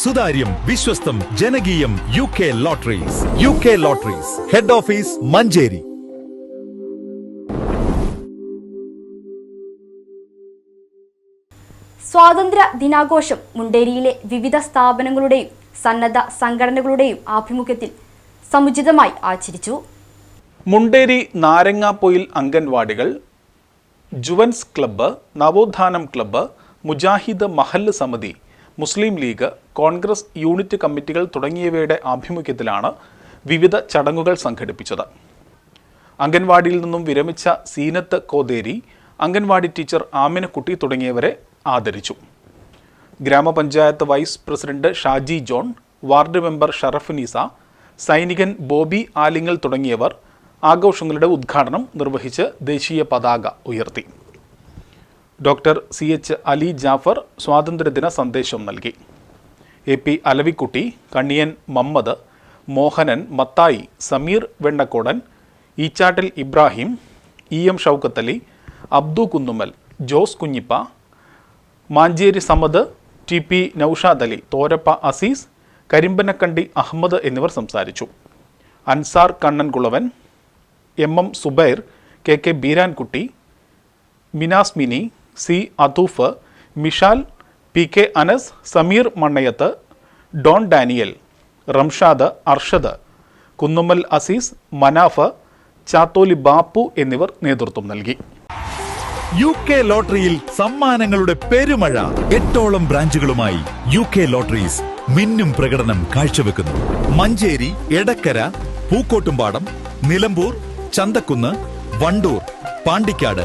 സുതാര്യം വിശ്വസ്തം ജനകീയം U K lotteries U K lotteries head office Manjeri. സ്വാതന്ത്ര്യ ദിനാഘോഷം മുണ്ടേരിയിലെ വിവിധ സ്ഥാപനങ്ങളുടെയും സന്നദ്ധ സംഘടനകളുടെയും ആഭിമുഖ്യത്തിൽ സമുചിതമായി ആചരിച്ചു. മുണ്ടേരി നാരങ്ങാപ്പൊയിൽ അംഗൻവാടികൾ ജുവൻസ് ക്ലബ്ബ് നവോത്ഥാനം ക്ലബ്ബ് മുജാഹിദ് മഹല്ല് സമിതി മുസ്ലിം ലീഗ് കോൺഗ്രസ് യൂണിറ്റ് കമ്മിറ്റികൾ തുടങ്ങിയവയുടെ ആഭിമുഖ്യത്തിലാണ് വിവിധ ചടങ്ങുകൾ സംഘടിപ്പിച്ചത്. അംഗൻവാടിയിൽ നിന്നും വിരമിച്ച സീനത്ത് കോതേരി അംഗൻവാടി ടീച്ചർ ആമിനക്കുട്ടി തുടങ്ങിയവരെ ആദരിച്ചു. ഗ്രാമപഞ്ചായത്ത് vice president Shaji John ward member Sharaf Nisa സൈനികൻ ബോബി ആലിങ്ങൽ തുടങ്ങിയവർ ആഘോഷങ്ങളുടെ ഉദ്ഘാടനം നിർവഹിച്ച് ദേശീയ പതാക ഉയർത്തി. Doctor C H Ali Jafar സ്വാതന്ത്ര്യദിന സന്ദേശം നൽകി. A P Alavikutty Kanniyan Mammad Mohanan Mathai Sameer Vennakodan Eechattil Ibrahim E M Shoukathali Abdu Kunnumal Jose Kunhippa Mancheri Samad T P Noushad Ali Thorappa Azeez Karimbanakandi Ahammed എന്നിവർ സംസാരിച്ചു. Ansar Kannankulavan M M Subair K K Beerankutty Minas Mini C Athoof Mishal P K Anas Sameer Mannayath Don Daniel Ramshad Arshad Kunnummal Azeez Manaf Chatholi Bappu എന്നിവർ നേതൃത്വം നൽകി. U K ലോട്ടറിയിൽ സമ്മാനങ്ങളുടെ പെരുമഴ എട്ടോളം ബ്രാഞ്ചുകളുമായി U K lotteries മിന്നും പ്രകടനം കാഴ്ചവെക്കുന്നു. മഞ്ചേരി എടക്കര പൂക്കോട്ടുംപാടം നിലമ്പൂർ ചന്തക്കുന്ന് വണ്ടൂർ പാണ്ടിക്കാട്